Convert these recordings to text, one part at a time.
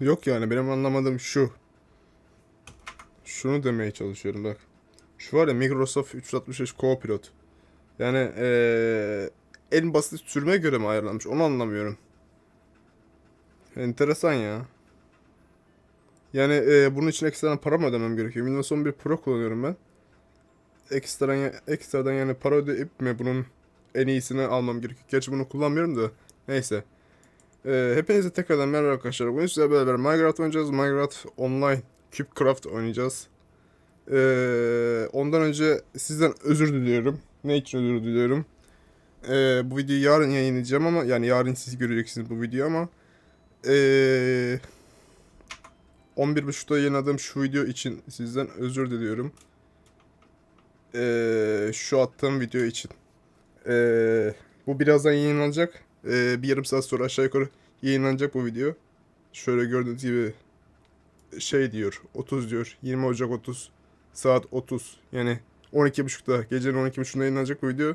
Yok yani benim anlamadığım şu. Şunu demeye çalışıyorum bak. Şu var ya Microsoft 365 Copilot. Yani eee, en basit sürüme göre mi ayarlanmış onu anlamıyorum. Enteresan ya. Yani eee, bunun için ekstradan para mı ödemem gerekiyor? Windows 11 Pro kullanıyorum ben. Ekstradan, ekstradan yani para ödeyip mi bunun en iyisini almam gerekiyor? Gerçi bunu kullanmıyorum da. Neyse. Ee, hepinize tekrardan merhaba arkadaşlar. Bugün sizlerle beraber Minecraft oynayacağız. Minecraft Online Cubecraft oynayacağız. Ee, ondan önce sizden özür diliyorum. Ne için özür diliyorum? Ee, bu videoyu yarın yayınlayacağım ama yani yarın siz göreceksiniz bu videoyu ama ee, 11.30'da yayınladığım şu video için sizden özür diliyorum. Ee, şu attığım video için. Ee, bu birazdan yayınlanacak. Ee, bir yarım saat sonra aşağı yukarı yayınlanacak bu video. Şöyle gördüğünüz gibi şey diyor 30 diyor 20 Ocak 30 saat 30 yani 12.30'da gecenin 12.30'da yayınlanacak bu video.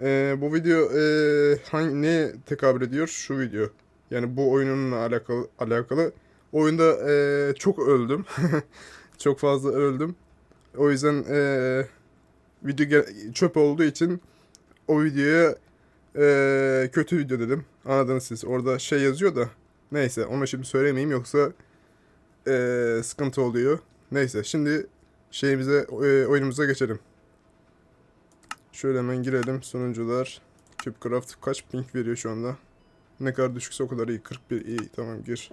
Ee, bu video ee, hangi ne tekabül ediyor? Şu video. Yani bu oyununla alakalı alakalı. Oyunda ee, çok öldüm. çok fazla öldüm. O yüzden ee, video çöp olduğu için o videoya ee, kötü video dedim. Anladınız siz. Orada şey yazıyor da. Neyse onu şimdi söylemeyeyim yoksa ee, sıkıntı oluyor. Neyse şimdi şeyimize ee, oyunumuza geçelim. Şöyle hemen girelim. Sonuncular. Cubecraft kaç ping veriyor şu anda? Ne kadar düşükse o kadar iyi. 41 iyi. Tamam gir.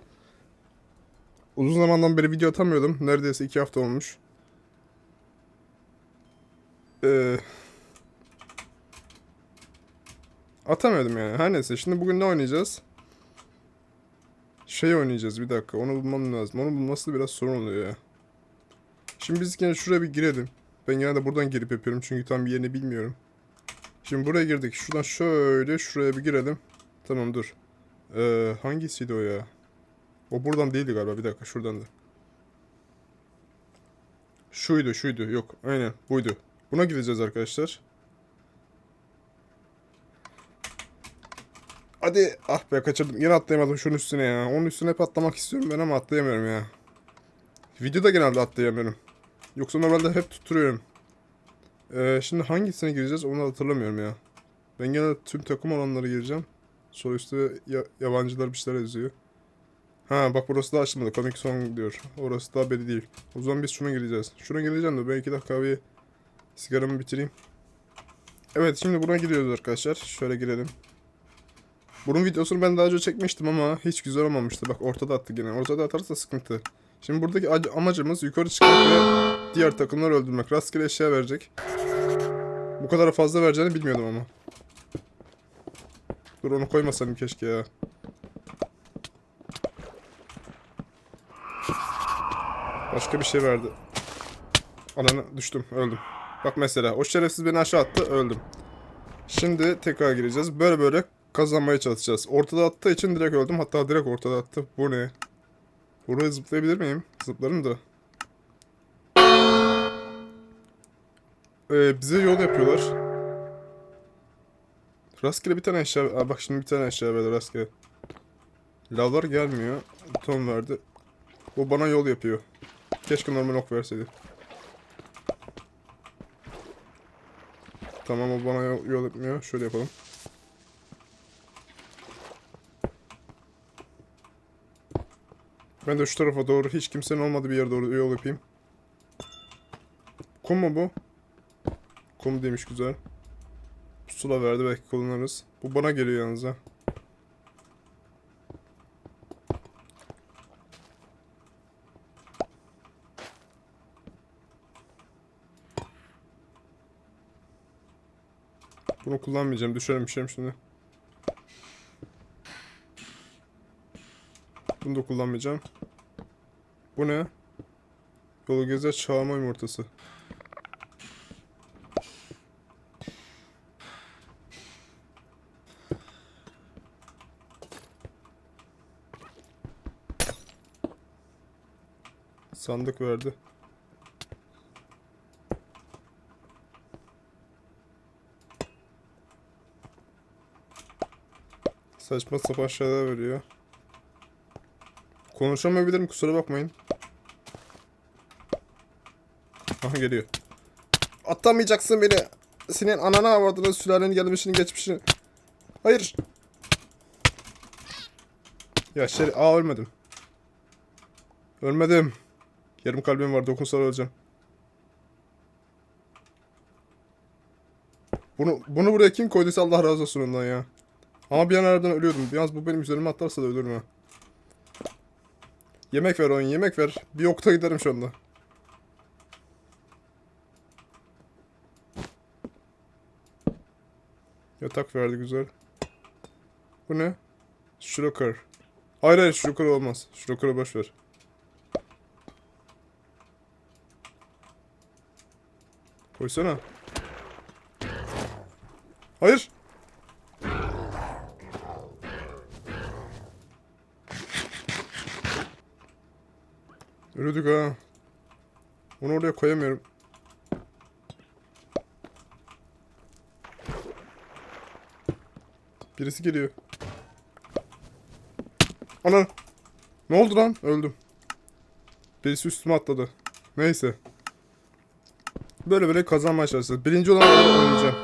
Uzun zamandan beri video atamıyordum. Neredeyse 2 hafta olmuş. Eee Atamıyordum yani. Her neyse şimdi bugün ne oynayacağız? Şey oynayacağız bir dakika. Onu bulmam lazım. Onu bulması biraz sorun oluyor ya. Şimdi biz gene şuraya bir girelim. Ben genelde buradan girip yapıyorum çünkü tam bir yerini bilmiyorum. Şimdi buraya girdik. Şuradan şöyle şuraya bir girelim. Tamam dur. Ee, hangisiydi o ya? O buradan değildi galiba. Bir dakika şuradan da. Şuydu şuydu. Yok aynen buydu. Buna gideceğiz arkadaşlar. Hadi ah be kaçırdım. Yine atlayamadım şunun üstüne ya. Onun üstüne hep atlamak istiyorum ben ama atlayamıyorum ya. Videoda genelde atlayamıyorum. Yoksa normalde hep tutturuyorum. Ee, şimdi hangisine gireceğiz onu hatırlamıyorum ya. Ben genelde tüm takım olanlara gireceğim. Sol üstte ya- yabancılar bir şeyler yazıyor. Ha bak burası da açılmadı. Comic Song diyor. Orası daha belli değil. O zaman biz şuna gireceğiz. Şuna gireceğim de ben iki dakika bir sigaramı bitireyim. Evet şimdi buna giriyoruz arkadaşlar. Şöyle girelim. Bunun videosunu ben daha önce çekmiştim ama hiç güzel olmamıştı. Bak ortada attı gene. Ortada atarsa sıkıntı. Şimdi buradaki ac- amacımız yukarı çıkmak ve diğer takımları öldürmek. Rastgele eşya verecek. Bu kadar fazla vereceğini bilmiyordum ama. Dur onu koymasaydım keşke ya. Başka bir şey verdi. Ananı düştüm öldüm. Bak mesela o şerefsiz beni aşağı attı öldüm. Şimdi tekrar gireceğiz. Böyle böyle kazanmaya çalışacağız. Ortada attığı için direkt öldüm. Hatta direkt ortada attı. Bu ne? Buraya zıplayabilir miyim? Zıplarım da. Ee, bize yol yapıyorlar. Rastgele bir tane eşya... Aa, bak şimdi bir tane eşya verdi rastgele. Lavlar gelmiyor. Ton verdi. Bu bana yol yapıyor. Keşke normal ok verseydi. Tamam o bana yol, yol yapmıyor. Şöyle yapalım. Ben de şu tarafa doğru hiç kimsenin olmadığı bir yere doğru yol yapayım. Kum mu bu? Kum demiş güzel. Pusula verdi belki kullanırız. Bu bana geliyor yalnız. Bunu kullanmayacağım. Düşerim düşerim şimdi. Bunu da kullanmayacağım. Bu ne? Yolu gezer çağırma yumurtası. Sandık verdi. Saçma sapan şeyler veriyor. Konuşamayabilirim kusura bakmayın. Aha geliyor. Atamayacaksın beni. Senin anana avradını sülalenin gelmişini geçmişini. Hayır. Ya şey aa ölmedim. Ölmedim. Yarım kalbim var dokunsal öleceğim. Bunu bunu buraya kim koyduysa Allah razı olsun ondan ya. Ama bir an aradan ölüyordum. Yalnız bu benim üzerime atlarsa da ölürüm ha. Yemek ver oyun yemek ver. Bir okta giderim şu anda. Yatak verdi güzel. Bu ne? Shulker. Hayır hayır Shulker olmaz. Shulker'ı boş ver. Koysana. Hayır. Yürüdük ha. Onu oraya koyamıyorum. Birisi geliyor. Ana. Ne oldu lan? Öldüm. Birisi üstüme atladı. Neyse. Böyle böyle kazanmaya çalışacağız. Birinci olana kadar oynayacağım.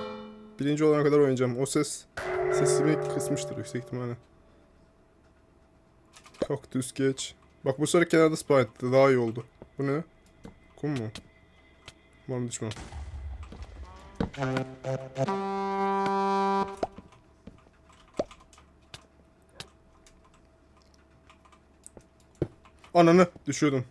Birinci olana kadar oynayacağım. O ses sesimi kısmıştır yüksek ihtimalle. Kaktüs geç. Bak bu sefer kenarda spawn etti. Daha iyi oldu. Bu ne? Kum mu? Umarım düşmem. Ananı düşüyordum.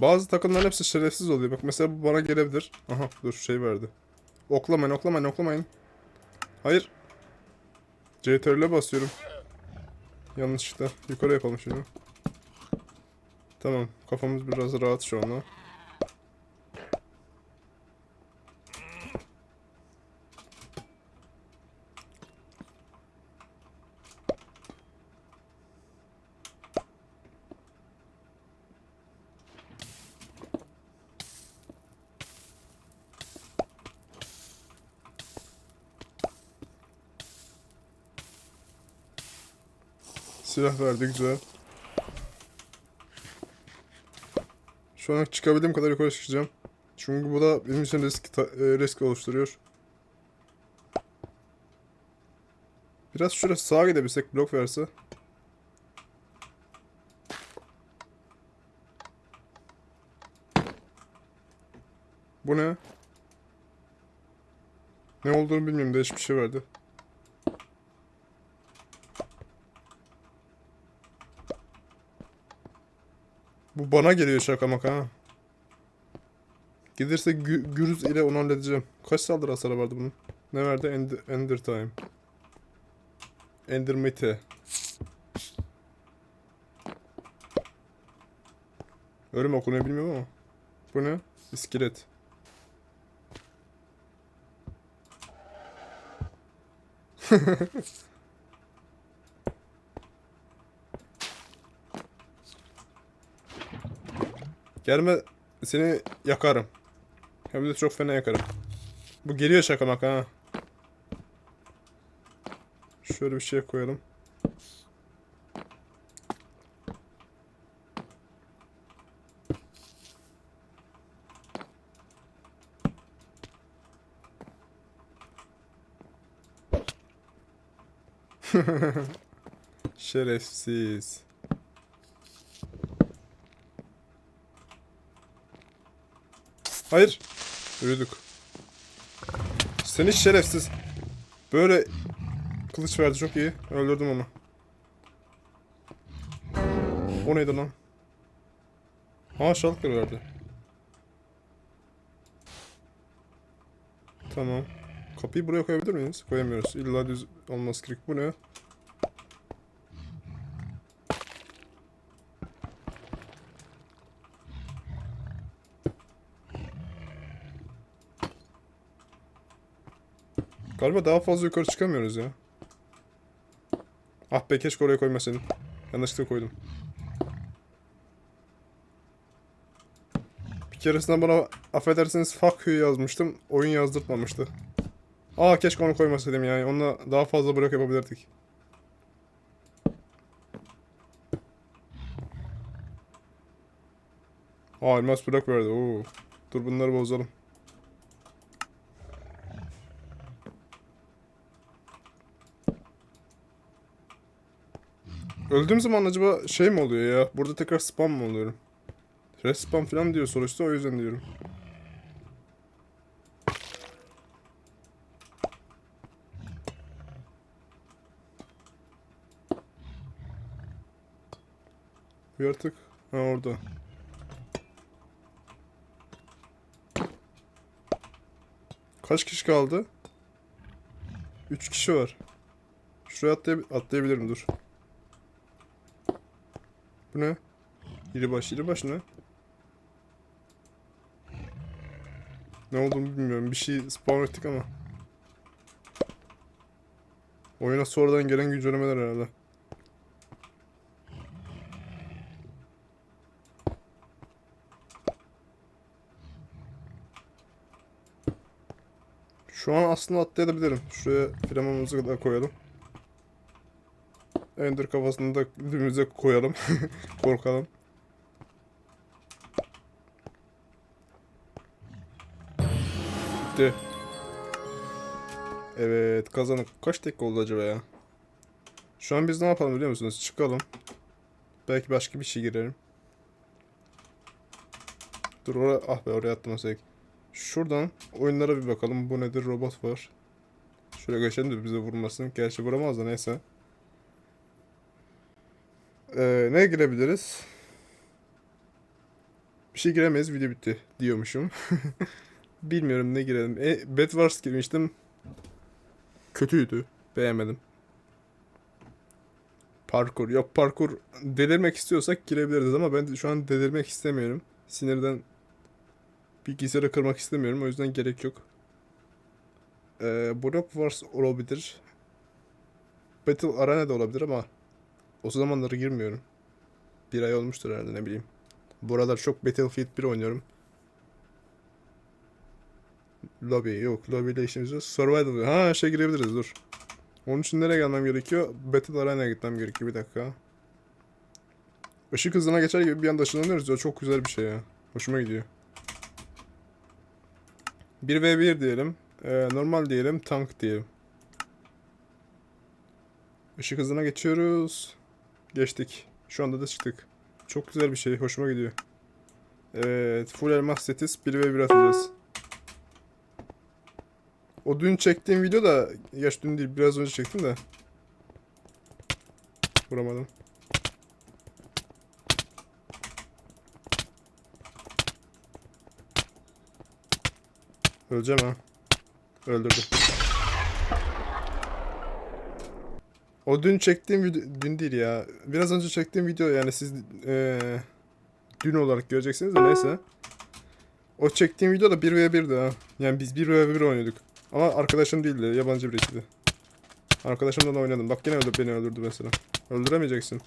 Bazı takımların hepsi şerefsiz oluyor. Bak mesela bu bana gelebilir. Aha dur şey verdi. Oklamayın oklamayın oklamayın. Hayır. CTRL'e basıyorum. Yanlışlıkla. Yukarı yapalım şunu. Tamam. Kafamız biraz rahat şu anda. Silah verdi güzel. Şu an çıkabildiğim kadar yukarı çıkacağım. Çünkü bu da benim için risk, e, risk oluşturuyor. Biraz şuraya sağa gidebilsek blok verse. Bu ne? Ne olduğunu bilmiyorum. Değişik bir şey verdi. Bu bana geliyor şaka maka ha. Gelirse gü- gürüz ile onu halledeceğim. Kaç saldırı hasarı vardı bunun? Ne verdi? Ender, Ender Time. Ender Mete. Öyle mi okunuyor bilmiyorum ama. Bu ne? İskelet. Gelme seni yakarım. Hem de çok fena yakarım. Bu geliyor şaka maka ha. Şöyle bir şey koyalım. Şerefsiz. Hayır. Yürüdük. Seni şerefsiz. Böyle kılıç verdi çok iyi. Öldürdüm onu. O neydi lan? Ha şalkır verdi. Tamam. Kapıyı buraya koyabilir miyiz? Koyamıyoruz. İlla düz olması gerek. Bu ne? Galiba daha fazla yukarı çıkamıyoruz ya. Ah be keşke oraya koymasaydın. Yanlışlıkla koydum. Bir keresinde bana affedersiniz fuck you yazmıştım. Oyun yazdırtmamıştı. Aa keşke onu koymasaydım yani. Onunla daha fazla blok yapabilirdik. Aa elmas blok verdi. Oo. Dur bunları bozalım. Öldüğüm zaman acaba şey mi oluyor ya? Burada tekrar spam mı oluyorum? Respawn falan diyor sonuçta o yüzden diyorum. Bir artık. Ha orada. Kaç kişi kaldı? 3 kişi var. Şuraya atlay atlayabilirim dur. Bu ne? İri baş, iri baş ne? Ne olduğunu bilmiyorum. Bir şey spawn ettik ama. Oyuna sonradan gelen güncellemeler herhalde. Şu an aslında atlayabilirim. Şuraya flamanımızı da koyalım. Ender kafasını da dibimize koyalım. Korkalım. Bitti. Evet kazanık. Kaç dakika oldu acaba ya? Şu an biz ne yapalım biliyor musunuz? Çıkalım. Belki başka bir şey girelim. Dur oraya, ah be oraya atlamasaydık. Şuradan oyunlara bir bakalım. Bu nedir? Robot var. Şöyle geçelim de bize vurmasın. Gerçi vuramaz da neyse. Ee, ne girebiliriz? Bir şey giremeyiz. Video bitti diyormuşum. Bilmiyorum ne girelim. E, Bed Wars girmiştim. Kötüydü. Beğenmedim. Parkur. Yok parkur delirmek istiyorsak girebiliriz ama ben şu an delirmek istemiyorum. Sinirden bilgisayarı kırmak istemiyorum. O yüzden gerek yok. Ee, Block Wars olabilir. Battle Arena da olabilir ama o zamanları girmiyorum. Bir ay olmuştur herhalde ne bileyim. Bu aralar çok Battlefield 1 oynuyorum. Lobby yok. Lobby ile işimiz yok. Survival. Ha şey girebiliriz dur. Onun için nereye gelmem gerekiyor? Battle Arena'ya gitmem gerekiyor bir dakika. Işık hızına geçer gibi bir anda ışınlanıyoruz ya çok güzel bir şey ya. Hoşuma gidiyor. 1v1 diyelim. Ee, normal diyelim. Tank diyelim. Işık hızına geçiyoruz. Geçtik. Şu anda da çıktık. Çok güzel bir şey. Hoşuma gidiyor. Evet. Full elmas setiz. 1v1 atacağız. O dün çektiğim video da yaş dün değil biraz önce çektim de. Vuramadım. Öleceğim ha. Öldürdüm. O dün çektiğim video dün değil ya. Biraz önce çektiğim video yani siz eee dün olarak göreceksiniz de neyse. O çektiğim video da 1v1'di ha. Yani biz 1v1 oynuyorduk. Ama arkadaşım değildi, yabancı birisiydi. Arkadaşımla da oynadım. Bak yine öldü, beni öldürdü mesela. Öldüremeyeceksin.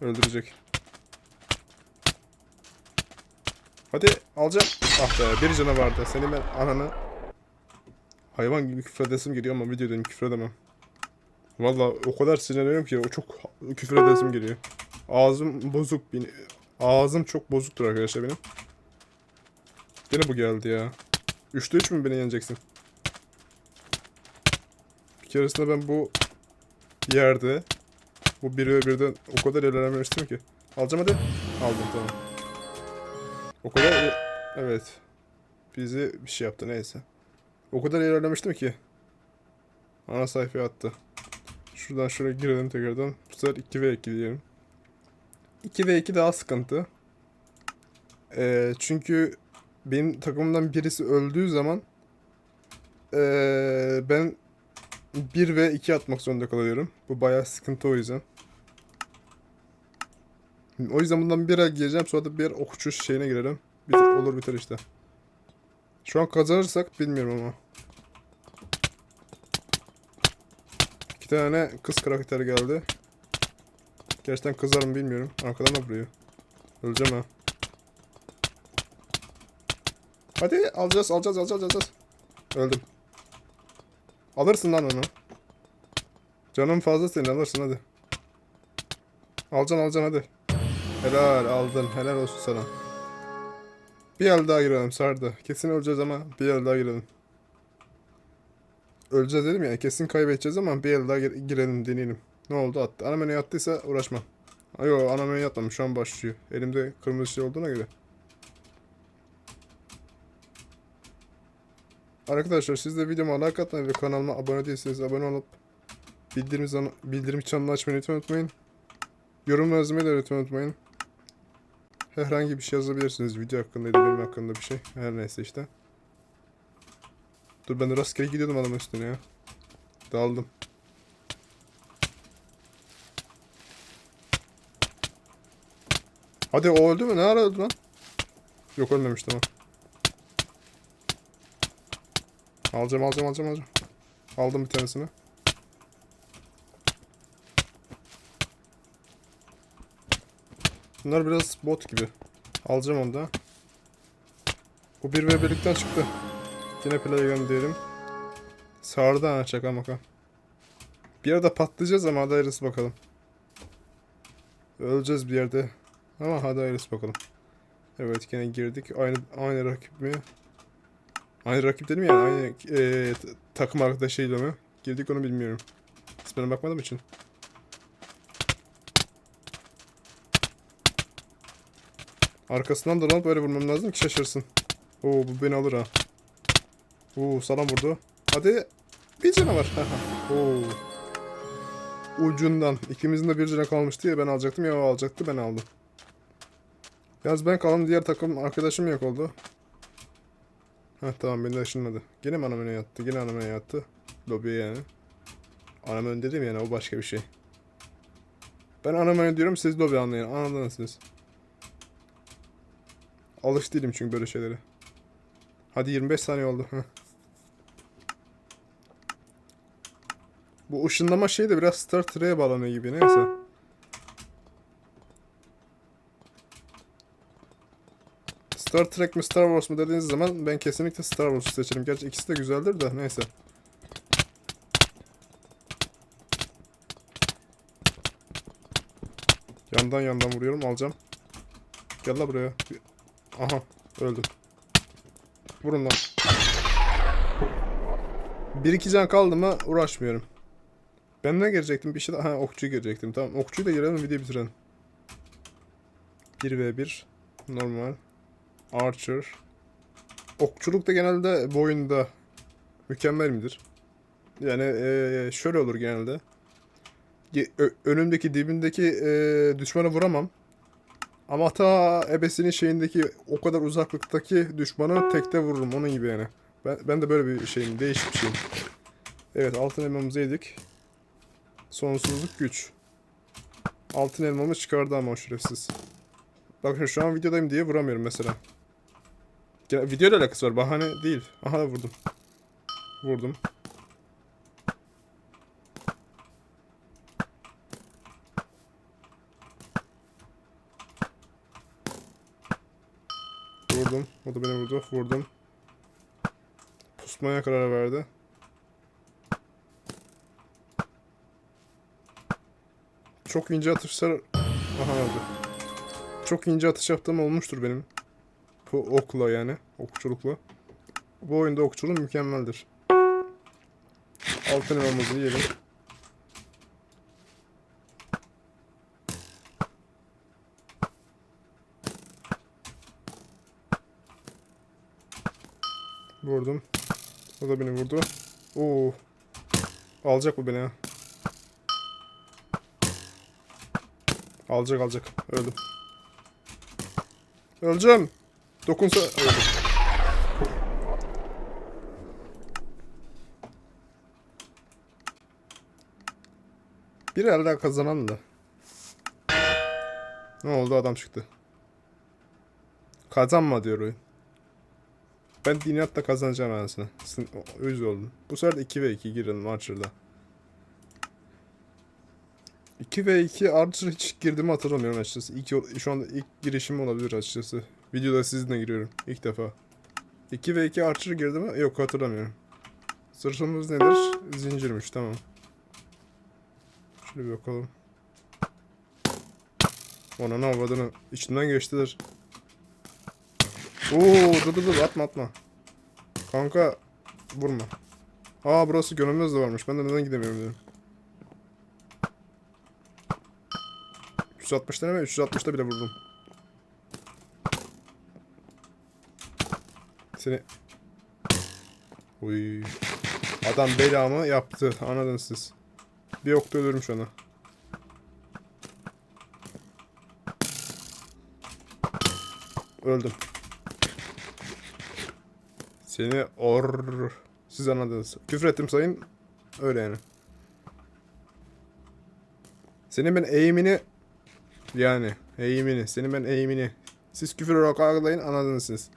Öldürecek. Hadi alacağım. Ah be bir canı vardı. Seni ben ananı... Hayvan gibi küfredesim geliyor ama videoda küfredemem. Valla o kadar sinirleniyorum ki o çok küfredesim geliyor. Ağzım bozuk. Beni... Ağzım çok bozuktur arkadaşlar benim. Gene bu geldi ya. 3'te 3 mü beni yeneceksin? Bir keresinde ben bu yerde bu 1 ve 1'den o kadar ilerlememiştim ki. Alacağım hadi. Aldım tamam. O kadar evet. Bizi bir şey yaptı neyse. O kadar ilerlemiştim ki. Ana sayfaya attı. Şuradan şuraya girelim tekrardan. Bu sefer 2 ve 2 diyelim. 2 ve 2 daha sıkıntı. Ee, çünkü benim takımımdan birisi öldüğü zaman ee, ben 1 ve 2 atmak zorunda kalıyorum. Bu bayağı sıkıntı o yüzden. O yüzden bundan bir ay gireceğim sonra da bir okçu şeyine girelim. Biter, olur biter işte. Şu an kazanırsak bilmiyorum ama. İki tane kız karakter geldi. Gerçekten kızarım bilmiyorum. Arkadan da vuruyor. Öleceğim ha. Hadi alacağız alacağız alacağız alacağız. Öldüm. Alırsın lan onu. Canım fazla senin alırsın hadi. Alacaksın alacaksın hadi. Helal aldın. Helal olsun sana. Bir el daha girelim sardı. Kesin öleceğiz ama bir el daha girelim. Öleceğiz dedim ya kesin kaybedeceğiz ama bir el daha gir- girelim deneyelim. Ne oldu attı. Ana menüye attıysa uğraşma. Ay Yo ana menüye atmamış şu an başlıyor. Elimde kırmızı şey olduğuna göre. Arkadaşlar siz de videoma like atmayı ve kanalıma abone değilseniz abone olup bildirim, bildirim çanını açmayı lütfen unutmayın. Yorum yazmayı da lütfen unutmayın. Herhangi bir şey yazabilirsiniz video hakkında benim hakkında bir şey. Her neyse işte. Dur ben rastgele gidiyordum adamın üstüne ya. Daldım. Hadi o öldü mü? Ne ara öldü lan? Yok ölmemiş tamam. Alacağım alacağım alacağım alacağım. Aldım bir tanesini. Bunlar biraz bot gibi. Alacağım onu da. Bu 1 ve birlikten çıktı. Yine play gönderelim. Sardı ha şaka maka. Bir yerde patlayacağız ama hadi hayırlısı bakalım. Öleceğiz bir yerde. Ama hadi hayırlısı bakalım. Evet yine girdik. Aynı aynı rakip mi? Aynı rakip dedim yani aynı e, takım arkadaşıyla mı? Girdik onu bilmiyorum. İsmine bakmadığım için. Arkasından dolanıp böyle vurmam lazım ki şaşırsın. Oo bu beni alır ha. Oo salam vurdu. Hadi. Bir canavar. Oo. Ucundan. İkimizin de bir cana kalmıştı ya ben alacaktım ya o alacaktı ben aldım. Yalnız ben kalan diğer takım arkadaşım yok oldu. Heh tamam beni de ışınladı. Gene mi ana menüye yattı? Gene ana menüye yattı. Lobiye yani. Ana menü dedim yani o başka bir şey. Ben ana menü diyorum siz lobi anlayın. Anladınız siz. Alış değilim çünkü böyle şeylere. Hadi 25 saniye oldu. Bu ışınlama şey de biraz Star Trek'e bağlanıyor gibi neyse. Star Trek mi Star Wars mu dediğiniz zaman ben kesinlikle Star Wars'u seçerim. Gerçi ikisi de güzeldir de neyse. Yandan yandan vuruyorum alacağım. Gel la buraya. Aha öldüm. Vurun lan. Bir iki can kaldı mı uğraşmıyorum. Ben ne girecektim? Bir şey daha. Ha okçuyu girecektim. Tamam okçuyu da girelim videoyu bitirelim. 1v1 normal. Archer. Okçuluk da genelde bu oyunda mükemmel midir? Yani eee, şöyle olur genelde. Ö- önümdeki dibindeki eee düşmanı vuramam. Ama ta ebesinin şeyindeki o kadar uzaklıktaki düşmanı tekte vururum onun gibi yani. Ben, ben de böyle bir şeyim, değişik bir şeyim. Evet altın elmamızı yedik. Sonsuzluk güç. Altın elmamı çıkardı ama şerefsiz. Bakın şu an videodayım diye vuramıyorum mesela. Ya, video ile alakası var. Bahane değil. Aha vurdum. Vurdum. Vurdum. O da beni vurdu. Vurdum. Pusmaya karar verdi. Çok ince atışlar... Aha öldü. Çok ince atış yaptığım olmuştur benim. Bu okla yani. Okçulukla. Bu oyunda okçuluk mükemmeldir. Altın elmamızı yiyelim. Vurdum. O da beni vurdu. Oo. Alacak bu beni ha. Alacak alacak. Öldüm. Öleceğim. Dokunsa öldüm. Bir el daha kazanan da. Ne oldu adam çıktı. Kazanma diyor oyun. Ben dinatla kazanacağım anasını. Sın- Yüz oldum. Bu sefer de 2 ve 2 girelim Archer'da. 2 ve 2 Archer hiç girdiğimi hatırlamıyorum açıkçası. İlk, şu anda ilk girişim olabilir açıkçası. Videoda sizinle giriyorum. ilk defa. 2 ve 2 Archer girdi mi? Yok hatırlamıyorum. Zırhımız nedir? Zincirmiş tamam. Şöyle bir bakalım. Ona ne avradını içinden geçtiler. Oo dur dur dur atma atma. Kanka vurma. Aa burası gönülmez de varmış. Ben de neden gidemiyorum dedim. 360 deneme 360'da bile vurdum. Seni Uy. Adam belamı yaptı. Anladınız siz. Bir okta ölürmüş ona. Öldüm. Seni or... Siz anladınız. Küfür ettim sayın. Öyle yani. Senin ben eğimini... Yani eğimini. Senin ben eğimini. Siz küfür olarak algılayın anladınız siz.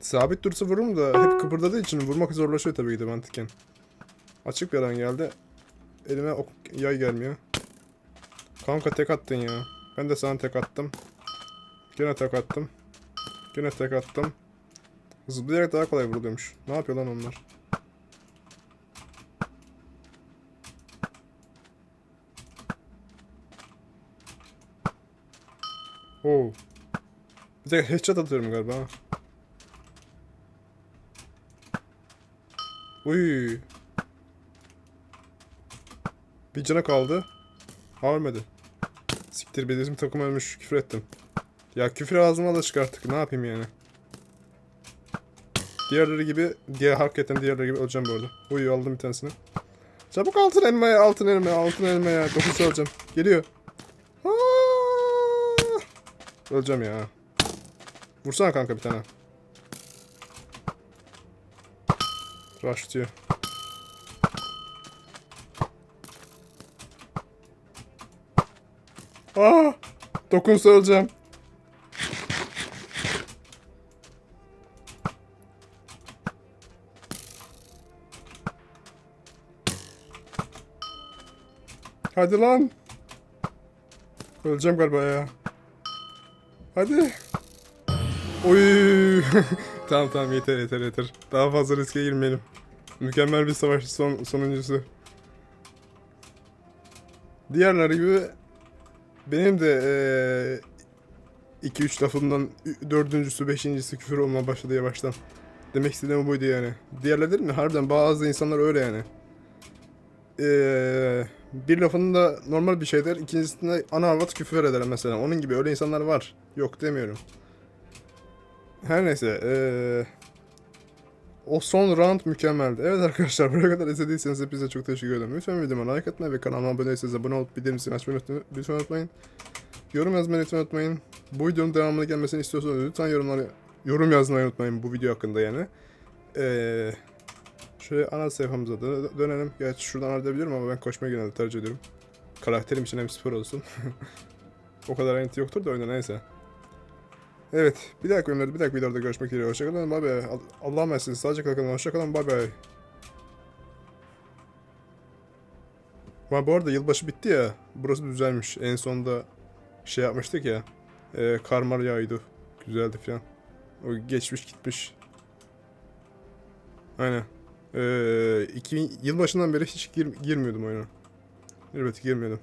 Sabit dursa vururum da hep kıpırdadığı için vurmak zorlaşıyor tabii ki de mantıken. Açık bir alan geldi. Elime ok yay gelmiyor. Kanka tek attın ya. Ben de sana tek attım. Gene tek attım. Gene tek attım. Zıplayarak daha kolay vuruluyormuş. Ne yapıyor lan onlar? Oo. Bir de headshot atıyorum galiba. Uy. Bir cana kaldı. Ölmedi. Siktir bir bizim takım ölmüş. Küfür ettim. Ya küfür ağzıma da çıkarttık. Ne yapayım yani? Diğerleri gibi, diğer hakikaten diğerleri gibi öleceğim bu arada. Aldım bir tanesini. Çabuk altın elmaya, altın elmaya, altın elmaya. Dokusu alacağım. Geliyor. Öleceğim ya. Vursana kanka bir tane. Rush diyor. Aa! Dokunsa öleceğim. Hadi lan. Öleceğim galiba ya. Hadi. Oy. tamam tamam yeter yeter yeter. Daha fazla riske girmeyelim. Mükemmel bir savaş son sonuncusu. Diğerleri gibi benim de 2-3 lafımdan ü- dördüncüsü, beşincisi küfür olma başladı yavaştan. Demek istediğim buydu yani. Diğerleri mi? Harbiden bazı insanlar öyle yani. Eee, bir lafında normal bir şey der, ikincisinde ana avrat küfür eder mesela. Onun gibi öyle insanlar var. Yok demiyorum. Her neyse. eee, o son round mükemmeldi. Evet arkadaşlar buraya kadar izlediyseniz hepinize çok teşekkür ederim. Lütfen videoma like atmayı ve kanalıma abone değilseniz abone olup bildirim zilini açmayı lütfen- unutmayın. Yorum yazmayı lütfen unutmayın. Bu videonun devamını gelmesini istiyorsanız lütfen yorumları yorum yazmayı unutmayın bu video hakkında yani. Eee şöyle ana sayfamıza dö- dönelim. Gerçi şuradan halledebilirim ama ben koşmayı genelde tercih ediyorum. Karakterim için hem spor olsun. o kadar ayrıntı yoktur da oyunda neyse. Evet. Bir dahaki oyunlarda bir dahaki videoda görüşmek üzere. Hoşçakalın. Bay bay. Al- Allah'a emanet. Sağlıcakla kalın. Hoşçakalın. Bay bay. Ha, bu arada yılbaşı bitti ya. Burası düzelmiş. En sonunda şey yapmıştık ya. E, karmar yağıydı. Güzeldi falan. O geçmiş gitmiş. Aynen. E, iki, yılbaşından beri hiç gir- girmiyordum oyuna. Evet girmiyordum.